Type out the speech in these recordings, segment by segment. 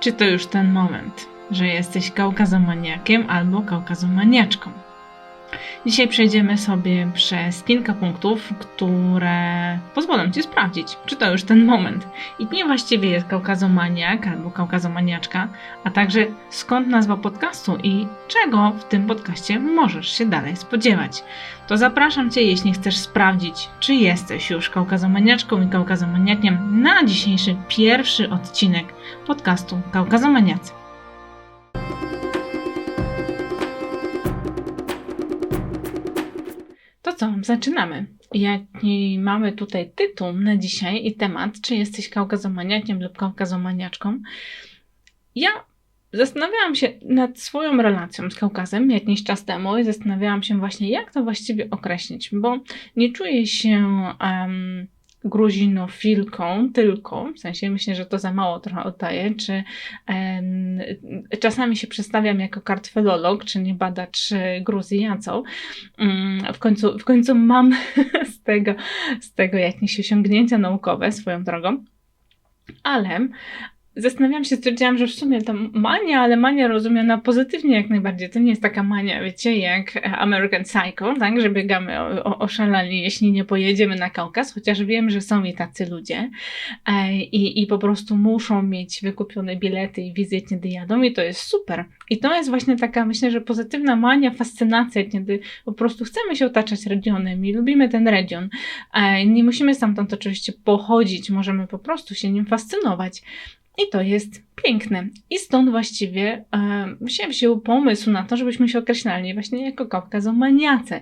Czy to już ten moment, że jesteś kaukazomaniakiem albo kaukazomaniaczką? Dzisiaj przejdziemy sobie przez kilka punktów, które pozwolą Ci sprawdzić, czy to już ten moment i kim właściwie jest kaukazomaniak albo kaukazomaniaczka, a także skąd nazwa podcastu i czego w tym podcaście możesz się dalej spodziewać. To zapraszam Cię, jeśli chcesz sprawdzić, czy jesteś już kaukazomaniaczką i kaukazomaniakiem na dzisiejszy pierwszy odcinek podcastu Kaukazomaniacy. To co, zaczynamy. Jaki mamy tutaj tytuł na dzisiaj i temat, czy jesteś kaukazomaniakiem lub kaukazomaniaczką? Ja zastanawiałam się nad swoją relacją z Kaukazem jakiś czas temu i zastanawiałam się właśnie, jak to właściwie określić, bo nie czuję się um, gruzinofilką tylko, w sensie myślę, że to za mało trochę oddaję, czy em, czasami się przedstawiam jako kartfelolog, czyli badacz Gruzji, Jacą. Mm, w końcu, w końcu mam z tego, z tego jakieś osiągnięcia naukowe swoją drogą. Ale zastanawiam się, stwierdziłam, że w sumie to mania, ale mania rozumiana pozytywnie jak najbardziej. To nie jest taka mania, wiecie, jak American Psycho, tak, że biegamy oszalali, jeśli nie pojedziemy na Kaukaz, chociaż wiem, że są i tacy ludzie e, i, i po prostu muszą mieć wykupione bilety i wizy, kiedy jadą i to jest super. I to jest właśnie taka, myślę, że pozytywna mania, fascynacja, kiedy po prostu chcemy się otaczać regionem i lubimy ten region. E, nie musimy stamtąd oczywiście pochodzić, możemy po prostu się nim fascynować. I to jest piękne. I stąd właściwie e, się wziął pomysł na to, żebyśmy się określali właśnie jako kaukazomaniacy,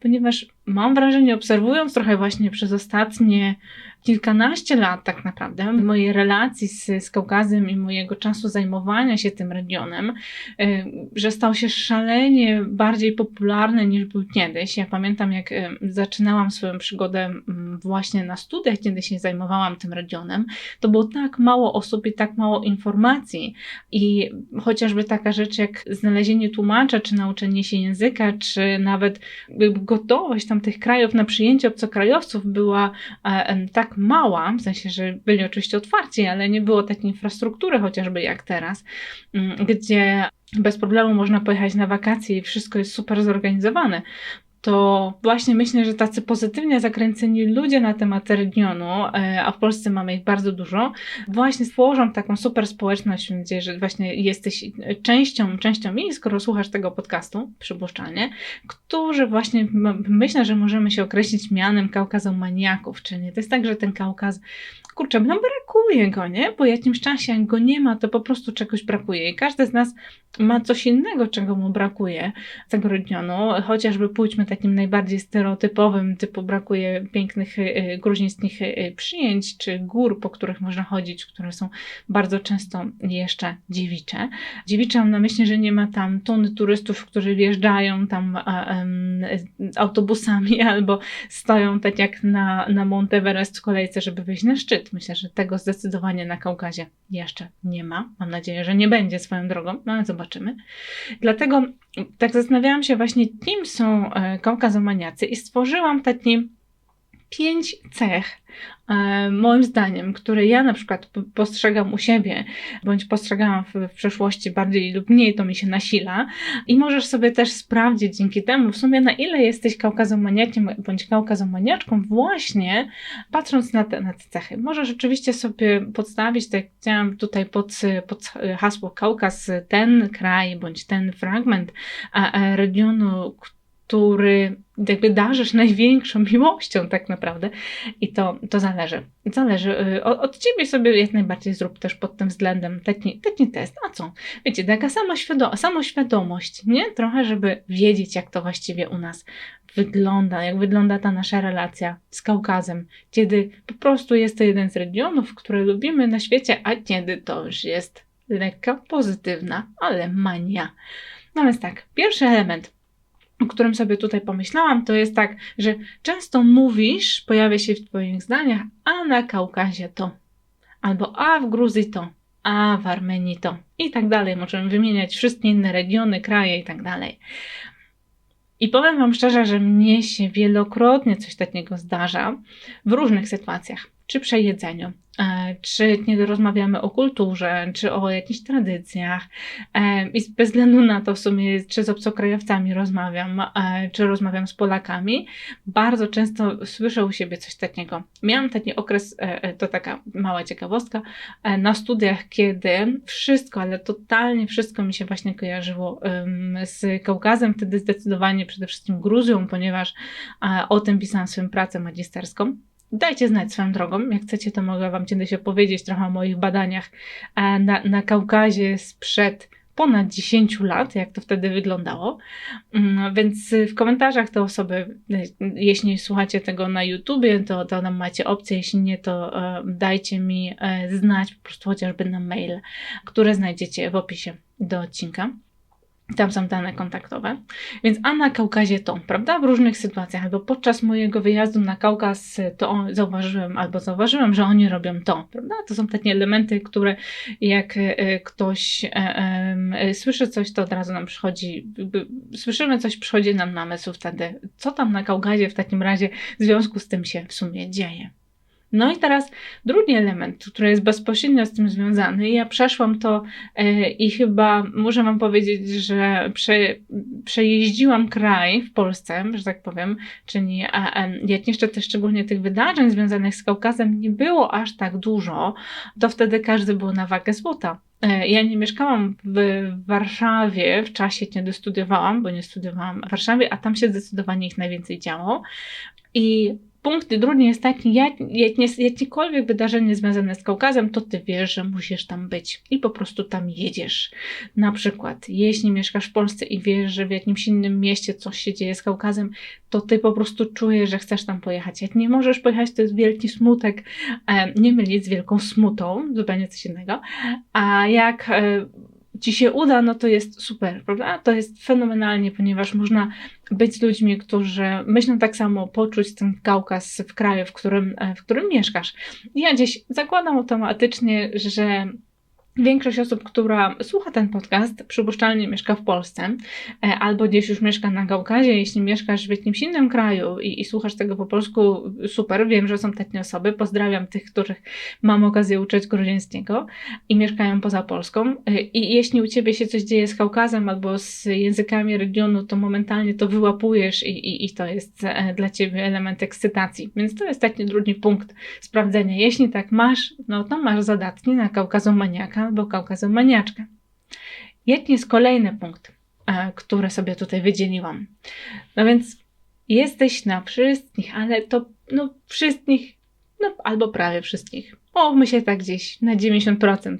ponieważ mam wrażenie, obserwując trochę właśnie przez ostatnie kilkanaście lat tak naprawdę mojej relacji z, z Kaukazem i mojego czasu zajmowania się tym regionem, y, że stał się szalenie bardziej popularny niż był kiedyś. Ja pamiętam, jak y, zaczynałam swoją przygodę mm, właśnie na studiach, kiedy się zajmowałam tym regionem, to było tak mało osób i tak mało informacji. I chociażby taka rzecz jak znalezienie tłumacza, czy nauczenie się języka, czy nawet gotowość tamtych krajów na przyjęcie obcokrajowców była e, tak tak mała, w sensie, że byli oczywiście otwarci, ale nie było takiej infrastruktury chociażby jak teraz, mm, gdzie bez problemu można pojechać na wakacje i wszystko jest super zorganizowane to właśnie myślę, że tacy pozytywnie zakręceni ludzie na temat regionu, e, a w Polsce mamy ich bardzo dużo, właśnie stworzą taką super społeczność, gdzie że właśnie jesteś częścią, częścią i skoro słuchasz tego podcastu, przypuszczalnie, którzy właśnie myślę, że możemy się określić mianem kaukazomaniaków, czyli to jest tak, że ten Kaukaz kurczę, nam brakuje go, nie? Po jakimś czasie, jak go nie ma, to po prostu czegoś brakuje. I każdy z nas ma coś innego, czego mu brakuje tego regionu. Chociażby pójdźmy takim najbardziej stereotypowym, typu brakuje pięknych y, y, gruzińskich y, przyjęć, czy gór, po których można chodzić, które są bardzo często jeszcze dziewicze. Dziewicze mam na myśli, że nie ma tam tony turystów, którzy wjeżdżają tam autobusami albo stoją tak jak na, na Monteverest w kolejce, żeby wyjść na szczyt. Myślę, że tego zdecydowanie na Kaukazie jeszcze nie ma. Mam nadzieję, że nie będzie swoją drogą, no ale zobaczymy. Dlatego tak zastanawiałam się właśnie, kim są e, kaukazomaniacy i stworzyłam taki pięć cech, e, moim zdaniem, które ja na przykład postrzegam u siebie, bądź postrzegałam w, w przeszłości bardziej lub mniej, to mi się nasila. I możesz sobie też sprawdzić dzięki temu, w sumie na ile jesteś kaukazomaniakiem bądź kaukazomaniaczką, właśnie patrząc na te, na te cechy. Możesz oczywiście sobie podstawić, tak jak chciałam tutaj pod, pod hasło Kaukaz, ten kraj bądź ten fragment regionu, który jakby darzysz największą miłością tak naprawdę i to, to zależy. Zależy y, od, od ciebie sobie jak najbardziej zrób też pod tym względem taki, taki test. A co? Wiecie, taka samoświado samoświadomość, nie? Trochę, żeby wiedzieć jak to właściwie u nas wygląda, jak wygląda ta nasza relacja z Kaukazem, kiedy po prostu jest to jeden z regionów, które lubimy na świecie, a kiedy to już jest lekka, pozytywna, ale mania. No więc tak, pierwszy element o którym sobie tutaj pomyślałam, to jest tak, że często mówisz, pojawia się w Twoich zdaniach, a na Kaukazie to, albo a w Gruzji to, a w Armenii to i tak dalej. Możemy wymieniać wszystkie inne regiony, kraje i tak dalej. I powiem Wam szczerze, że mnie się wielokrotnie coś takiego zdarza w różnych sytuacjach. czy przejedzeniu, e, czy nie rozmawiamy o kulturze, czy o jakichś tradycjach. E, I bez względu na to w sumie, czy z obcokrajowcami rozmawiam, e, czy rozmawiam z Polakami, bardzo często słyszę u siebie coś takiego. Miałam taki okres, to taka mała ciekawostka, na studiach, kiedy wszystko, ale totalnie wszystko mi się właśnie kojarzyło z Kaukazem, wtedy zdecydowanie przede wszystkim Gruzją, ponieważ o tym pisałam swoją pracę magisterską. Dajcie znać swoją drogą. Jak chcecie, to mogę Wam kiedyś opowiedzieć trochę o moich badaniach e, na, na Kaukazie sprzed ponad 10 lat, jak to wtedy wyglądało. Mm, więc w komentarzach te osoby, e, jeśli słuchacie tego na YouTubie, to, to tam macie opcję, jeśli nie, to e, dajcie mi znać po prostu chociażby na mail, które znajdziecie w opisie do odcinka. Tam są dane kontaktowe. Więc a na Kaukazie to, prawda? W różnych sytuacjach, albo podczas mojego wyjazdu na Kaukaz to zauważyłem, albo zauważyłem, że oni robią to, prawda? To są takie elementy, które jak e, ktoś e, e, słyszy coś, to od razu nam przychodzi, słyszymy coś, przychodzi nam na mysł wtedy, co tam na Kaukazie w takim razie w związku z tym się w sumie dzieje. No i teraz drugi element, który jest bezpośrednio z tym związany. Ja przeszłam to e, i chyba muszę Wam powiedzieć, że prze, przejeździłam kraj w Polsce, że tak powiem, czyli jak jeszcze też szczególnie tych wydarzeń związanych z Kaukazem nie było aż tak dużo, to wtedy każdy był na wagę złota. E, ja nie mieszkałam w Warszawie w czasie, kiedy studiowałam, bo nie studiowałam w Warszawie, a tam się zdecydowanie ich najwięcej działo. I Punkt drugi jest taki, jak, jak, jakiekolwiek wydarzenie związane z Kaukazem, to ty wiesz, że musisz tam być i po prostu tam jedziesz. Na przykład, jeśli mieszkasz w Polsce i wiesz, że w jakimś innym mieście coś się dzieje z Kaukazem, to ty po prostu czujesz, że chcesz tam pojechać. Jak nie możesz pojechać, to jest wielki smutek, nie mylić z wielką smutą, zupełnie coś innego. A jak e, ci się uda, no to jest super, prawda? To jest fenomenalnie, ponieważ można być z ludźmi, którzy myślą tak samo, poczuć ten Kaukaz w kraju, w którym, e, w którym mieszkasz. Ja gdzieś zakładam automatycznie, że Większość osób, która słucha ten podcast, przypuszczalnie mieszka w Polsce e, albo gdzieś już mieszka na Kaukazie. Jeśli mieszkasz w jakimś innym kraju i, i, słuchasz tego po polsku, super, wiem, że są takie osoby. Pozdrawiam tych, których mam okazję uczyć gruzińskiego i mieszkają poza Polską. E, I jeśli u ciebie się coś dzieje z Kaukazem albo z językami regionu, to momentalnie to wyłapujesz i, i, i to jest e, dla ciebie element ekscytacji. Więc to jest taki drugi punkt sprawdzenia. Jeśli tak masz, no to masz zadatki na Kaukazomaniaka albo kaukazomaniaczka. Jaki jest kolejny punkt, e, który sobie tutaj wydzieliłam? No więc jesteś na wszystkich, ale to no wszystkich, no albo prawie wszystkich. Mówmy się tak gdzieś na 90%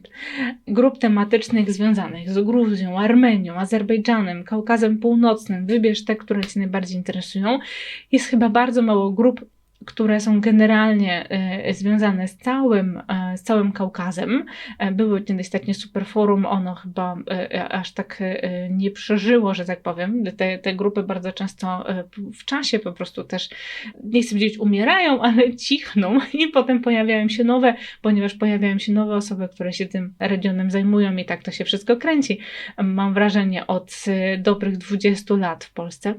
grup tematycznych związanych z Gruzją, Armenią, Azerbejdżanem, Kaukazem Północnym. Wybierz te, które Cię najbardziej interesują. Jest chyba bardzo mało grup które są generalnie e, związane z całym, e, z całym Kaukazem. E, były kiedyś takie super forum, ono chyba aż tak nie przeżyło, że tak powiem. Te, te grupy bardzo często w czasie po prostu też, nie chcę powiedzieć umierają, ale cichną i potem pojawiają się nowe, ponieważ pojawiają się nowe osoby, które się tym regionem zajmują i tak to się wszystko kręci. Mam wrażenie od dobrych 20 lat w Polsce.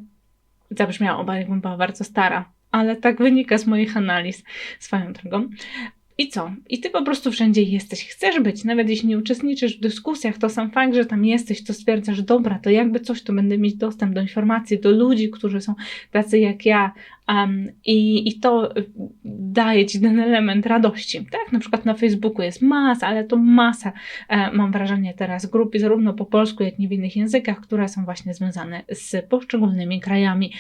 Zabrzmiało, jakbym była bardzo stara ale tak wynika z moich analiz swoją drogą. I co? I ty po prostu wszędzie jesteś. Chcesz być, nawet jeśli nie uczestniczysz w dyskusjach, to sam fakt, że tam jesteś, to stwierdzasz, dobra, to jakby coś, to będę mieć dostęp do informacji, do ludzi, którzy są tacy jak ja, Um, i, I to daje ci ten element radości. Tak, na przykład na Facebooku jest masa, ale to masa, e, mam wrażenie teraz, grup, zarówno po polsku, jak i w innych językach, które są właśnie związane z poszczególnymi krajami.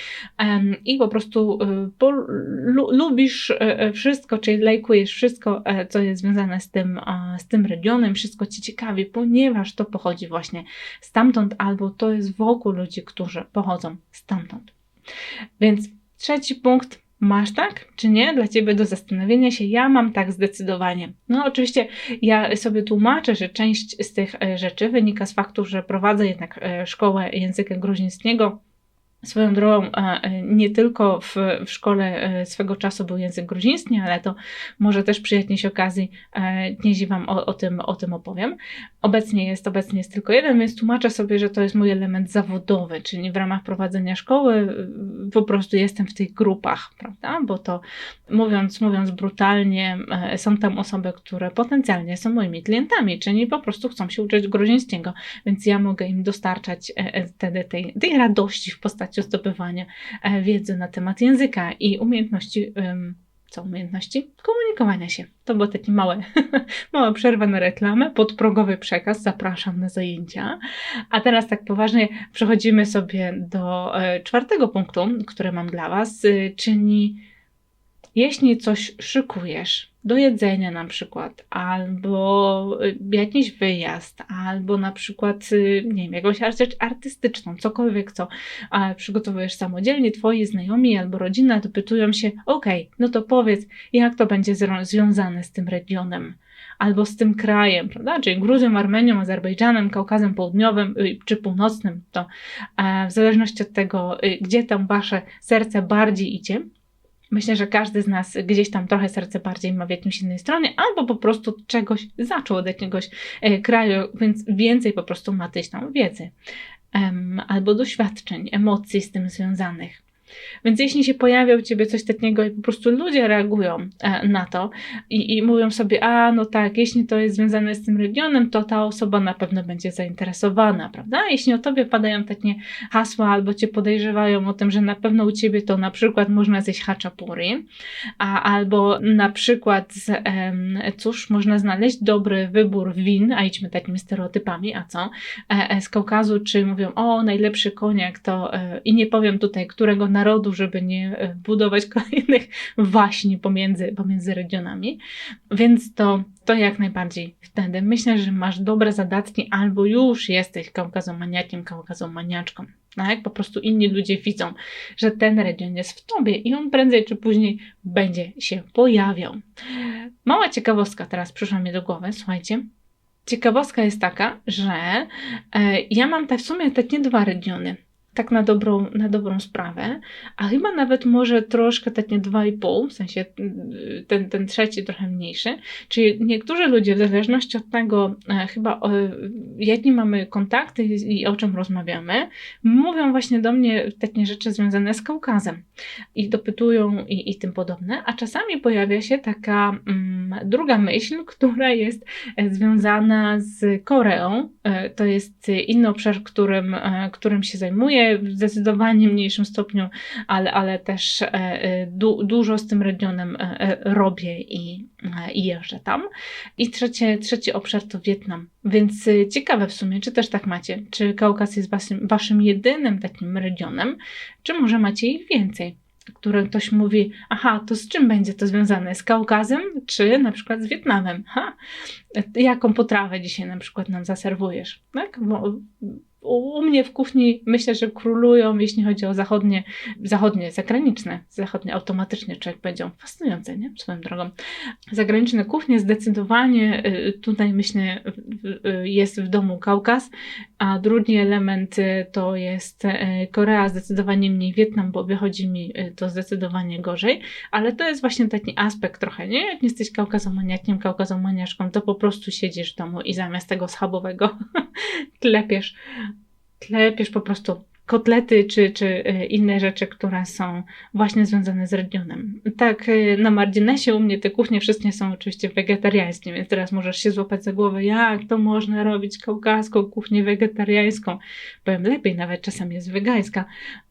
I po prostu e, po, lu, lubisz e, e, wszystko, czyli lajkujesz wszystko, e, co jest związane z tym, z tym regionem, wszystko ci ciekawi, ponieważ to pochodzi właśnie stamtąd, albo to jest wokół ludzi, którzy pochodzą stamtąd. Więc Trzeci punkt. Masz tak, czy nie? Dla ciebie do zastanowienia się. Ja mam tak zdecydowanie. No, oczywiście ja sobie tłumaczę, że część z tych e, rzeczy wynika z faktu, że prowadzę jednak e, szkołę języka gruzińskiego Swoją drogą, nie tylko w, w szkole e, swego czasu był język gruziński, ale to może też przy jakiejś okazji knieździ Wam o, o, tym, o tym opowiem. Obecnie jest, obecnie jest tylko jeden, więc tłumaczę sobie, że to jest mój element zawodowy, czyli w ramach prowadzenia szkoły po prostu jestem w tych grupach, prawda? Bo to mówiąc, mówiąc brutalnie, e, są tam osoby, które potencjalnie są moimi klientami, czyli po prostu chcą się uczyć gruzińskiego, więc ja mogę im dostarczać e, wtedy tej, tej radości w postaci zdobywania e, wiedzy na temat języka i umiejętności co umiejętności? Komunikowania się. To było takie małe, mała przerwa na reklamę, podprogowy przekaz, zapraszam na zajęcia. A teraz tak poważnie przechodzimy sobie do czwartego punktu, który mam dla Was, czyli jeśli coś szykujesz do jedzenia na przykład, albo y, jakiś wyjazd, albo na przykład, y, nie wiem, jakąś rzecz artystyczną, cokolwiek, co przygotowujesz samodzielnie, twoi znajomi albo rodzina dopytują się, ok, no to powiedz, jak to będzie związane z tym regionem albo z tym krajem, prawda? Czyli Gruzją, Armenią, Azerbejdżanem, Kaukazem Południowym y, czy Północnym, to e, w zależności od tego, gdzie tam wasze serce bardziej idzie, Myślę, że każdy z nas gdzieś tam trochę serce bardziej ma w jakimś innej stronie, albo po prostu czegoś zaczął od jakiegoś e, kraju, więc więcej po prostu ma tej tam wiedzy, albo doświadczeń, emocji z tym związanych. Więc jeśli się pojawia u ciebie coś takiego i po prostu ludzie reagują e, na to i, i mówią sobie, a no tak, jeśli to jest związane z tym regionem, to ta osoba na pewno będzie zainteresowana, prawda? Jeśli o tobie padają takie hasła albo cię podejrzewają o tym, że na pewno u ciebie to na przykład można zjeść haczapuri, a, albo na przykład em, cóż, można znaleźć dobry wybór win, a idźmy takimi stereotypami, a co? E, e, z Kaukazu, czy mówią, o najlepszy koniak to e, i nie powiem tutaj, którego na narodu, żeby nie e, budować kolejnych waśni pomiędzy, pomiędzy regionami. Więc to, to jak najbardziej wtedy. Myślę, że masz dobre zadatki albo już jesteś kaukazomaniakiem, kaukazomaniaczką. Jak po prostu inni ludzie widzą, że ten region jest w tobie i on prędzej czy później będzie się pojawiał. Mała ciekawostka teraz przyszła mi do głowy, słuchajcie. Ciekawostka jest taka, że e, ja mam te, w sumie takie dwa regiony tak na dobrą, na dobrą sprawę, a chyba nawet może troszkę takie 2,5, w sensie y, ten, ten trzeci trochę mniejszy. Czyli niektórzy ludzie, w zależności od tego, e, chyba jaki mamy kontakty i o czym rozmawiamy, mówią właśnie do mnie takie rzeczy związane z Kaukazem i dopytują i, i tym podobne, a czasami pojawia się taka mm, druga myśl, która jest e, związana z Koreą. E, to jest inny obszar, którym, którym się zajmuję w zdecydowanie mniejszym stopniu, ale, ale też e, e, du, dużo z tym regionem e, robię i, i jeżdżę tam. I trzecie, trzeci obszar to Wietnam. Więc ciekawe w sumie, czy też tak macie, czy Kaukaz jest waszym, waszym jedynym takim regionem, czy może macie ich więcej które ktoś mówi, aha, to z czym będzie to związane? Z Kaukazem, czy na przykład z Wietnamem? Ha, jaką potrawę dzisiaj na przykład nam zaserwujesz? Tak? Bo u mnie w kuchni myślę, że królują, jeśli chodzi o zachodnie, zachodnie, zagraniczne, zachodnie automatycznie człowiek będzie fascynujące, nie? Swoją drogą. Zagraniczne kuchnie zdecydowanie y, tutaj myślę y, jest w domu Kaukaz, a drugi element y, to jest Korea, zdecydowanie mniej Wietnam, bo wychodzi mi to zdecydowanie gorzej, ale to jest właśnie taki aspekt trochę, nie? Jak jesteś kaukazomaniakiem, kaukazomaniaczką, to po prostu siedzisz w domu i zamiast tego schabowego klepiesz klepiesz po prostu kotlety czy, czy e, inne rzeczy, które są właśnie związane z regionem. Tak, e, na marginesie u mnie te kuchnie wszystkie są oczywiście wegetariańskie, więc teraz możesz się złapać za głowę, jak to można robić kaukaską kuchnię wegetariańską. Powiem lepiej, nawet czasem jest wegańska.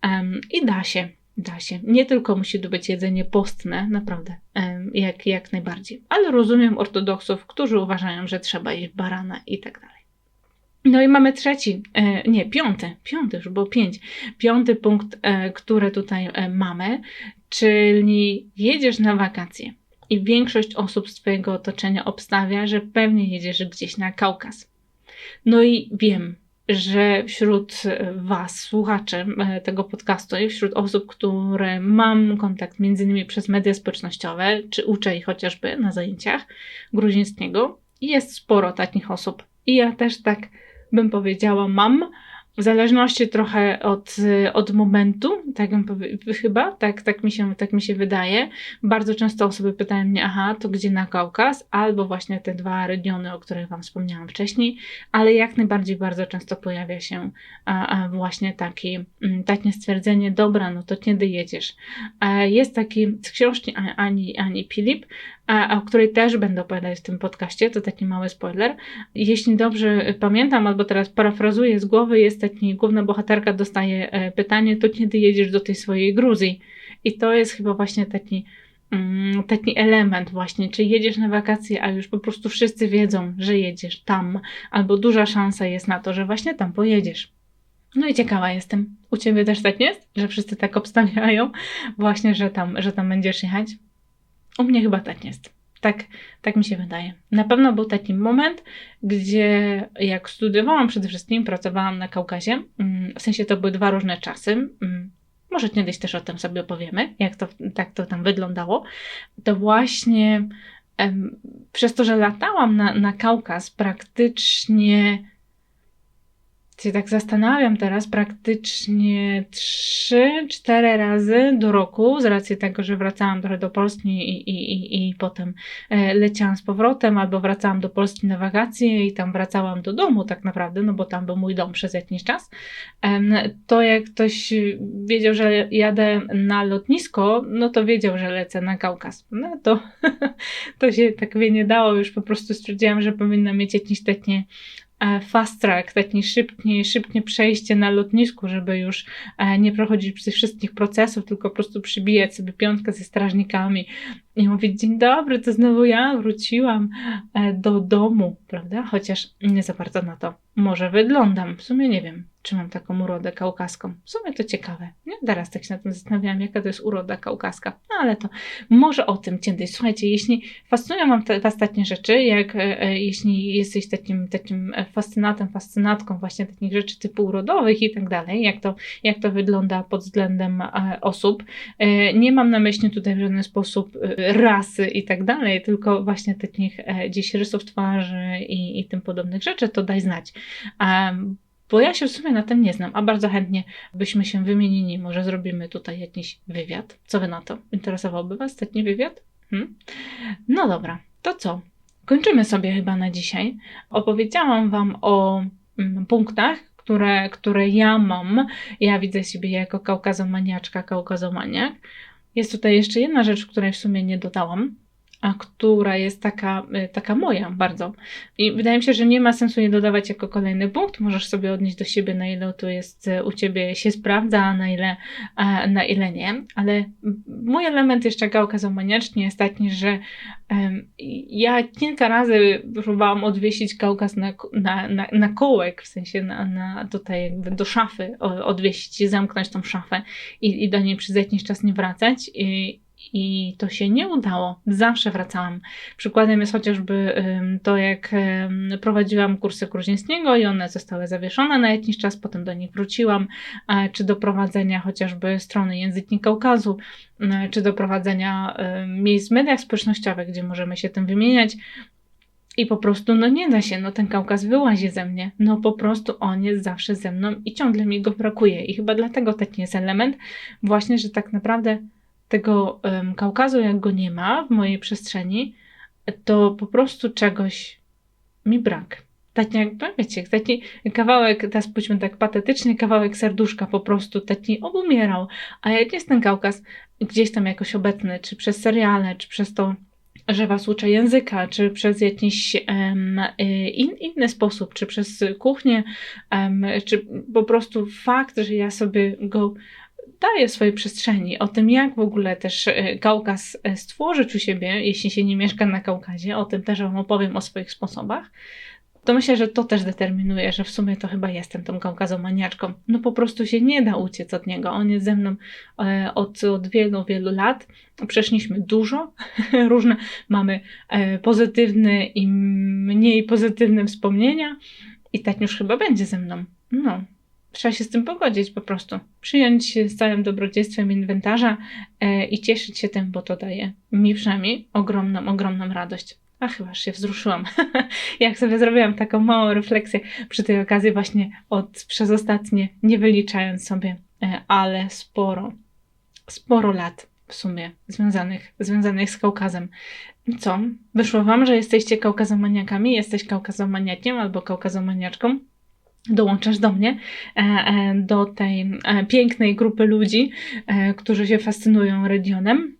Um, I da się, da się. Nie tylko musi to być jedzenie postne, naprawdę, um, jak, jak najbardziej. Ale rozumiem ortodoksów, którzy uważają, że trzeba jeść barana i tak dalej. No i mamy trzeci, e, nie, piąty, piąty już było pięć. Piąty punkt, e, który tutaj e, mamy, czyli jedziesz na wakacje i większość osób z Twojego otoczenia obstawia, że pewnie jedziesz gdzieś na Kaukaz. No i wiem, że wśród Was, słuchaczy tego podcastu i wśród osób, które mam kontakt między innymi przez media społecznościowe, czy uczę ich chociażby na zajęciach gruzińskiego, jest sporo takich osób. I ja też tak bym powiedziała, mam, w zależności trochę od, od momentu, tak bym chyba, tak, tak, mi się, tak mi się wydaje. Bardzo często osoby pytają mnie, aha, to gdzie na Kaukaz, albo właśnie te dwa regiony, o których Wam wspomniałam wcześniej, ale jak najbardziej bardzo często pojawia się a, a właśnie taki, mm, takie stwierdzenie, dobra, no to kiedy jedziesz? Jest taki z książki Ani, Ani Filip, a, o której też będę opowiadać w tym podcaście, to taki mały spoiler. Jeśli dobrze pamiętam, albo teraz parafrazuję z głowy, jest taki, główna bohaterka dostaje e, pytanie, to kiedy jedziesz do tej swojej Gruzji? I to jest chyba właśnie taki mm, taki element właśnie, czy jedziesz na wakacje, a już po prostu wszyscy wiedzą, że jedziesz tam, albo duża szansa jest na to, że właśnie tam pojedziesz. No i ciekawa jestem. U Ciebie też tak jest? Że wszyscy tak obstawiają właśnie, że tam, że tam będziesz jechać? U mnie chyba tak jest. Tak, tak mi się wydaje. Na pewno był taki moment, gdzie jak studiowałam przede wszystkim, pracowałam na Kaukazie. Mm, w sensie to były dwa różne czasy. Mm, może kiedyś też o tym sobie opowiemy, jak to, tak to tam wyglądało. To właśnie przez to, że latałam na, na Kaukaz praktycznie się tak zastanawiam teraz, praktycznie 3-4 razy do roku, z racji tego, że wracałam trochę do Polski i, i, i, i potem e, leciałam z powrotem, albo wracałam do Polski na wakacje i tam wracałam do domu tak naprawdę, no bo tam był mój dom przez jakiś czas. To jak ktoś wiedział, że jadę na lotnisko, no to wiedział, że lecę na Kaukaz. No to, to się tak wie nie dało, już po prostu stwierdziłam, że powinna mieć jakieś takie fast track, takie szybkie, szybkie przejście na lotnisku, żeby już e, nie prochodzić przez wszystkich procesów, tylko po prostu przybijać sobie piątkę ze strażnikami i mówić dzień dobry, to znowu ja wróciłam e, do domu, prawda? Chociaż nie za bardzo na to może wyglądam. W sumie nie wiem, czy mam taką urodę kaukaską. W sumie to ciekawe. Nie? Teraz tak się na tym zastanawiałam, jaka to jest uroda kaukaska. No ale to może o tym kiedyś. Słuchajcie, jeśli fascynują Wam te ostatnie rzeczy, jak e, e, jeśli jesteś takim, takim fascynatem, fascynatką właśnie takich rzeczy typu urodowych i tak dalej, jak to, jak to wygląda pod względem e, osób, e, nie mam na myśli tutaj w żaden sposób e, rasy i tak dalej, tylko właśnie takich e, gdzieś rysów twarzy i, i tym podobnych rzeczy, to daj znać. Bo ja się w sumie na tym nie znam, a bardzo chętnie byśmy się wymienili. Może zrobimy tutaj jakiś wywiad. Co wy na to? Interesowałby Was taki wywiad? Hmm? No dobra, to co? Kończymy sobie chyba na dzisiaj. Opowiedziałam Wam o mm, punktach, które, które ja mam. Ja widzę siebie jako kaukazomaniaczka, kaukazomaniak. Jest tutaj jeszcze jedna rzecz, której w sumie nie dodałam a która jest taka, y, taka moja bardzo. I wydaje mi się, że nie ma sensu jej dodawać jako kolejny punkt. Możesz sobie odnieść do siebie, na ile to jest y, u ciebie się sprawdza, a na ile, na ile nie. Ale mój element jeszcze gałka zamaniacznie jest taki, że ja kilka razy próbowałam odwiesić gałkas na, na, na, na kołek, w sensie na, na tutaj jakby do szafy odwiesić, zamknąć tą szafę i, i do niej przez jakiś czas nie wracać. I, i to się nie udało. Zawsze wracałam. Przykładem jest chociażby to, jak prowadziłam kursy gruzińskiego i one zostały zawieszone na jakiś czas, potem do nich wróciłam, czy do prowadzenia chociażby strony Języki Kaukazu, czy do prowadzenia miejsc w mediach społecznościowych, gdzie możemy się tym wymieniać. I po prostu, no nie da się, no ten Kaukaz wyłazi ze mnie. No po prostu on jest zawsze ze mną i ciągle mi go brakuje. I chyba dlatego taki jest element, właśnie, że tak naprawdę tego um, Kaukazu, jak go nie ma w mojej przestrzeni, to po prostu czegoś mi brak. Tak jak, no wiecie, taki kawałek, teraz pójdźmy tak patetycznie, kawałek serduszka po prostu taki obumierał. A jak jest ten Kaukaz gdzieś tam jakoś obecny, czy przez seriale, czy przez to, że was uczę języka, czy przez jakiś um, in, inny sposób, czy przez kuchnię, um, czy po prostu fakt, że ja sobie go daje swojej przestrzeni, o tym jak w ogóle też e, Kaukaz e, stworzyć u siebie, jeśli się nie mieszka na Kaukazie, o tym też Wam opowiem o swoich sposobach, to myślę, że to też determinuje, że w sumie to chyba jestem tą kaukazomaniaczką. No po prostu się nie da uciec od niego. On jest ze mną e, od, od wielu, wielu lat. Przeszliśmy dużo, różne mamy pozytywne i mniej pozytywne wspomnienia i tak już chyba będzie ze mną. No, trzeba się z tym pogodzić po prostu. Przyjąć z całym dobrodziejstwem inwentarza e, i cieszyć się tym, bo to daje mi przynajmniej ogromną, ogromną radość. A chyba się wzruszyłam. Jak sobie zrobiłam taką małą refleksję przy tej okazji, właśnie od, przez ostatnie, nie wyliczając sobie, e, ale sporo, sporo lat w sumie związanych, związanych z Kaukazem. Co? Wyszło Wam, że jesteście kaukazomaniakami? Jesteś kaukazomaniakiem albo kaukazomaniaczką? Dołączasz do mnie, e, e, do tej e, pięknej grupy ludzi, którzy się fascynują regionem.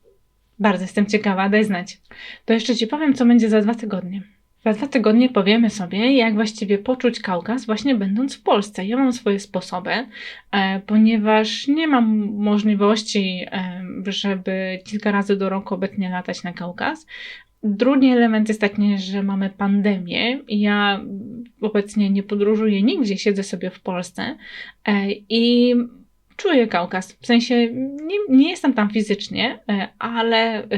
Bardzo jestem ciekawa, daj znać. To jeszcze Ci powiem, co będzie za dwa tygodnie. Za dwa tygodnie powiemy sobie, jak właściwie poczuć Kaukaz, właśnie będąc w Polsce. Ja mam swoje sposoby, e, ponieważ nie mam możliwości, e, żeby kilka razy do roku obecnie latać na Kaukaz. Drugi element jest taki, że mamy pandemię ja obecnie nie podróżuję nigdzie, siedzę sobie w Polsce e, i czuję Kaukaz. W sensie nie, nie jestem tam fizycznie, e, ale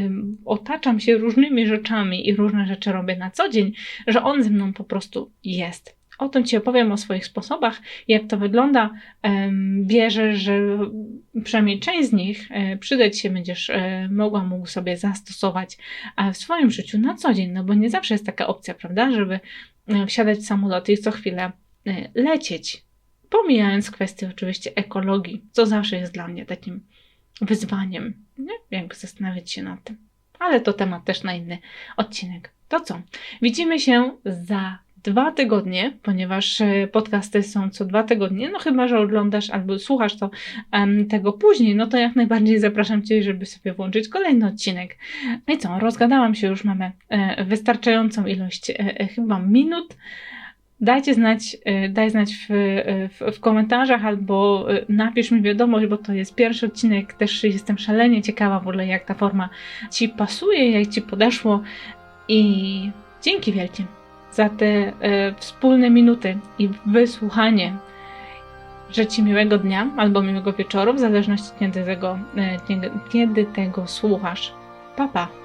otaczam się różnymi rzeczami i różne rzeczy robię na co dzień, że on ze mną po prostu jest. O tym Ci opowiem o swoich sposobach, jak to wygląda. Wierzę, że przynajmniej część z nich e, przydać się będziesz e, mogła, mógł sobie zastosować w swoim życiu na co dzień, no bo nie zawsze jest taka opcja, prawda, żeby wsiadać w samolot i co chwilę lecieć. Pomijając kwestię oczywiście ekologii, co zawsze jest dla mnie takim wyzwaniem, nie? jakby zastanawiać się nad tym. Ale to temat też na inny odcinek. To co? Widzimy się za dwa tygodnie, ponieważ e, podcasty są co dwa tygodnie, no chyba, że oglądasz albo słuchasz to em, tego później, no to jak najbardziej zapraszam Cię, żeby sobie włączyć kolejny odcinek. No i co, rozgadałam się już, mamy e, wystarczającą ilość e, e, chyba minut. Dajcie znać, e, daj znać w, w, w komentarzach albo e, napisz mi wiadomość, bo to jest pierwszy odcinek. Też jestem szalenie ciekawa w ogóle, jak ta forma Ci pasuje, jak Ci podeszło. I dzięki wielkie za te e, wspólne minuty i wysłuchanie. Życzę miłego dnia albo miłego wieczoru, w zależności kiedy tego, kiedy tego słuchasz. Pa, pa.